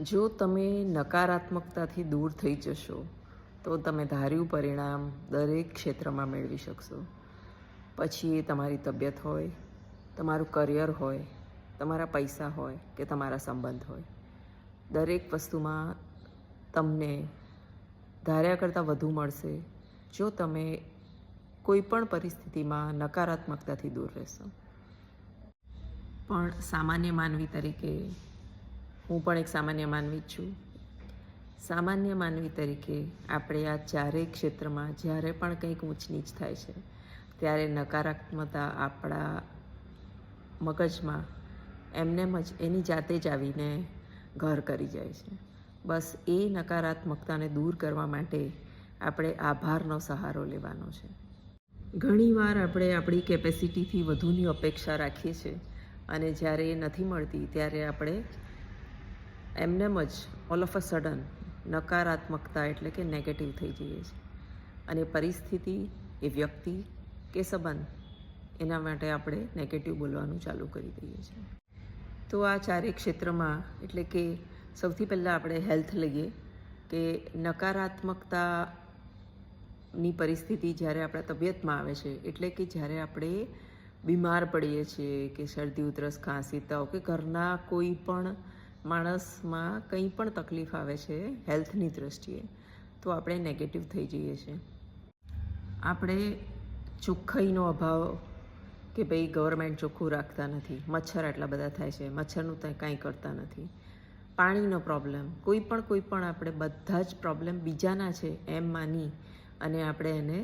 જો તમે નકારાત્મકતાથી દૂર થઈ જશો, તો તમે ધાર્યું પરિણામ દરેક ક્ષેત્રમાં મેળવી શકશો. પછી એ તમારી તબિયત હોય, તમારું કરિયર હોય, તમારા પૈસા હોય કે તમારા સંબંધ હોય. દરેક વસ્તુમાં તમને ધાર્યા કરતાં વધુ મળશે જો તમે કોઈ પણ પરિસ્થિતિમાં નકારાત્મકતાથી દૂર રહેશો. પણ સામાન્ય માનવી તરીકે હું પણ એક સામાન્ય માનવી છું. સામાન્ય માનવી તરીકે આપણે આ ચારેય ક્ષેત્રમાં જ્યારે પણ કંઈક ઊંચ નીચ થાય છે, ત્યારે નકારાત્મકતા આપણા મગજમાં એમનેમ જ એની જાતે જ આવીને ઘર કરી જાય છે. બસ એ નકારાત્મકતાને દૂર કરવા માટે આપણે આભારનો સહારો લેવાનો છે. ઘણીવાર આપણે આપણી કેપેસિટીથી વધુની અપેક્ષા રાખીએ છીએ અને જ્યારે એ નથી મળતી, ત્યારે આપણે એમનેમ જ ઓલ ઓફ અ સડન નકારાત્મકતા એટલે કે નેગેટિવ થઈ જઈએ છીએ. અને પરિસ્થિતિ એ વ્યક્તિ કે સંબંધ એના માટે આપણે નેગેટિવ બોલવાનું ચાલુ કરી દઈએ છીએ. તો આ ચારેય ક્ષેત્રમાં એટલે કે સૌથી પહેલાં આપણે હેલ્થ લઈએ કે નકારાત્મકતાની પરિસ્થિતિ જ્યારે આપણા તબિયતમાં આવે છે એટલે કે જ્યારે આપણે બીમાર પડીએ છીએ કે શરદી, ઉધરસ, ખાંસી, તાવ કે ઘરના કોઈ પણ માણસમાં કંઈ પણ તકલીફ આવે છે હેલ્થની દૃષ્ટિએ તો આપણે નેગેટિવ થઈ જઈએ છીએ. આપણે ચોખ્ખાઈનો અભાવ કે ભાઈ ગવર્મેન્ટ ચોખ્ખું રાખતા નથી, મચ્છર આટલા બધા થાય છે, મચ્છરનું ત્યાં કાંઈ કરતા નથી. પાણીનો પ્રોબ્લેમ કોઈ પણ કોઈ પણ આપણે બધા જ પ્રોબ્લેમ બીજાના છે એમ માની અને આપણે એને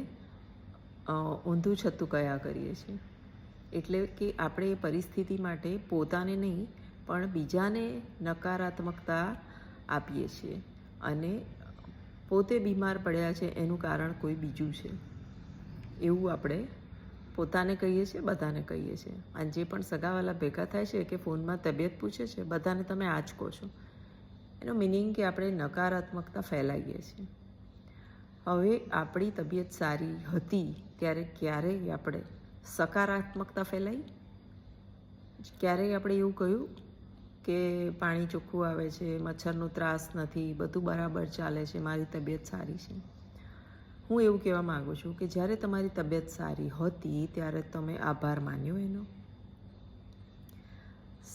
ઊંધું છતું કયા કરીએ છીએ. એટલે કે આપણે એ પરિસ્થિતિ માટે પોતાને નહીં પણ બીજાને નકારાત્મકતા આપીએ છીએ અને પોતે બીમાર પડ્યા છે એનું કારણ કોઈ બીજું છે. એવું આપણે પોતાને કહીએ છીએ, બધાને કહીએ છીએ. અને જે પણ સગાવાલા ભેગા થાય છે કે ફોનમાં તબિયત પૂછે છે, બધાને તમે આ જ કહો છો. એનો મિનિંગ કે આપણે નકારાત્મકતા ફેલાવીએ છીએ. હવે આપણી તબિયત સારી હતી ત્યારે ક્યારેય આપણે સકારાત્મકતા ફેલાઈ? ક્યારેય આપણે એવું કહ્યું? કે પાણી ચોખ્ખું આવે છે, મચ્છરનો ત્રાસ નથી, બધું બરાબર ચાલે છે, મારી તબિયત સારી છે. હું એવું કહેવા માગું છું કે જ્યારે તમારી તબિયત સારી હતી, ત્યારે તમે આભાર માન્યો એનો.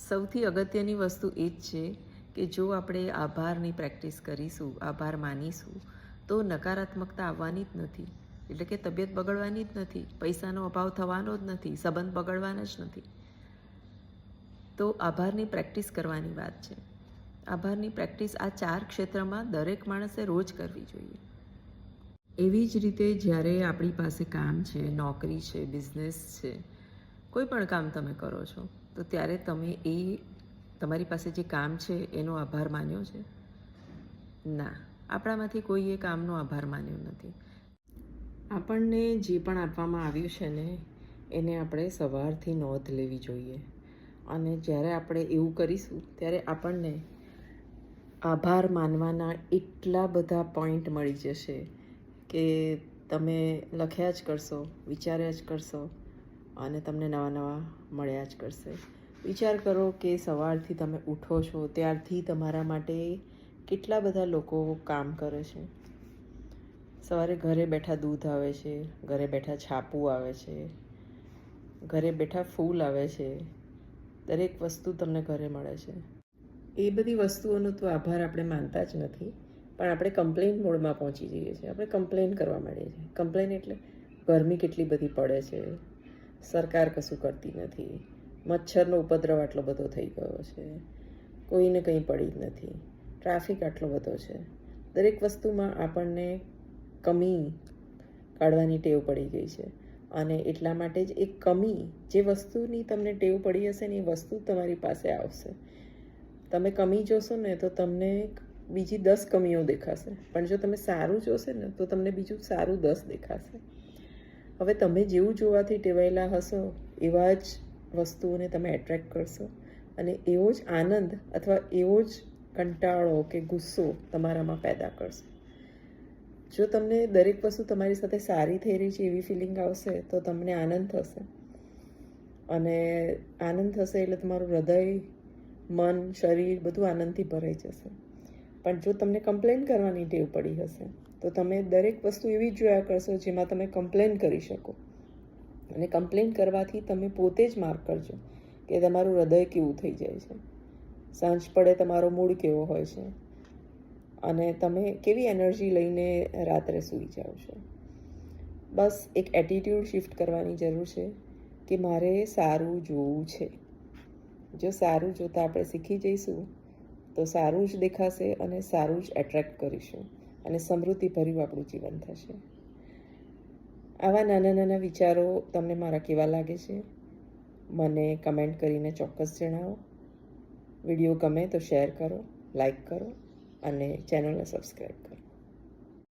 સૌથી અગત્યની વસ્તુ એ જ છે કે જો આપણે આભારની પ્રેક્ટિસ કરીશું, આભાર માનીશું, તો નકારાત્મકતા આવવાની જ નથી. એટલે કે તબિયત બગડવાની જ નથી, પૈસાનો અભાવ થવાનો જ નથી, સંબંધ બગડવાના જ નથી. તો આભારની પ્રેક્ટિસ કરવાની વાત છે. આભારની પ્રેક્ટિસ આ ચાર ક્ષેત્રમાં દરેક માણસે રોજ કરવી જોઈએ. એવી જ રીતે જ્યારે આપણી પાસે કામ છે, નોકરી છે, બિઝનેસ છે, કોઈ પણ કામ તમે કરો છો, તો ત્યારે તમે એ તમારી પાસે જે કામ છે એનો આભાર માન્યો છે? ના, આપણામાંથી કોઈ એ કામનો આભાર માન્યો નથી. આપણને જે પણ આપવામાં આવ્યું છે ને, એને આપણે સવારથી નોંધ લેવી જોઈએ. અને જ્યારે આપણે એવું કરીશું, ત્યારે આપણને આભાર માનવાના એટલા બધા પોઈન્ટ મળી જશે કે તમે લખ્યા જ કરશો, વિચાર્યા જ કરશો અને તમને નવા નવા મળ્યા જ કરશે. વિચાર કરો કે સવારથી તમે ઉઠો છો, ત્યારથી તમારા માટે કેટલા બધા લોકો કામ કરે છે. સવારે ઘરે બેઠા દૂધ આવે છે, ઘરે બેઠા છાપું આવે છે, ઘરે બેઠા ફૂલ આવે છે. દરેક વસ્તુ તમને ઘરે મળે છે. એ બધી વસ્તુઓનો તો આભાર આપણે માનતા જ નથી, પણ આપણે કમ્પ્લેન મોડમાં પહોંચી જઈએ છીએ. આપણે કમ્પ્લેન કરવા માંડીએ છીએ. કમ્પ્લેન એટલે ગરમી કેટલી બધી પડે છે. સરકાર કશું કરતી નથી. મચ્છરનો ઉપદ્રવ આટલો બધો થઈ ગયો છે. કોઈને કંઈ પડી જ નથી. ટ્રાફિક આટલો બધો છે. દરેક વસ્તુમાં આપણને કમી કાઢવાની ટેવ પડી ગઈ છે. અને એટલા માટે જ એક કમી જે વસ્તુની તમને ટેવ પડી હશે ને એ વસ્તુ તમારી પાસે આવશે. તમે કમી જોશો ને તો તમને બીજી દસ કમીઓ દેખાશે. પણ જો તમે સારું જોશે ને તો તમને બીજું સારું દસ દેખાશે. હવે તમે જેવું જોવાથી ટેવાયેલા હશો એવા જ વસ્તુઓને તમે એટ્રેક્ટ કરશો. અને એવો જ આનંદ અથવા એવો જ કંટાળો કે ગુસ્સો તમારામાં પેદા કરશે. જો તમને દરેક વસ્તુ તમારી સાથે સારી થઈ રહી છે એવી ફિલિંગ આવશે, તો તમને આનંદ થશે. અને આનંદ થશે એટલે તમારું હૃદય, મન, શરીર બધું આનંદથી ભરાઈ જશે. પણ જો તમને કમ્પ્લેન કરવાની ટેવ પડી હશે, તો તમે દરેક વસ્તુ એવી જોયા કરશો જેમાં તમે કમ્પ્લેન કરી શકો. અને કમ્પ્લેન કરવાથી તમે પોતે જ માર્ક કરજો કે તમારું હૃદય કેવું થઈ જાય છે. સાંજ પડે તમારો મૂડ કેવો હોય છે. અને તમે કેવી એનર્જી લઈને રાત્રે સૂઈ જાઓ છો? બસ એક એટીટ્યૂડ શિફ્ટ કરવાની જરૂર છે કે મારે સારું જોવું છે. જો સારું જોતાં આપણે શીખી જઈશું, તો સારું જ દેખાશે અને સારું જ એટ્રેક્ટ કરીશું અને સમૃદ્ધિભર્યું આપણું જીવન થશે. આવા નાના નાના વિચારો તમને મારા કેવા લાગે છે? મને કમેન્ટ કરીને ચોક્કસ જણાવો. વીડિયો ગમે તો શેર કરો લાઈક કરો. અને ચેનલને સબસ્ક્રાઈબ કરો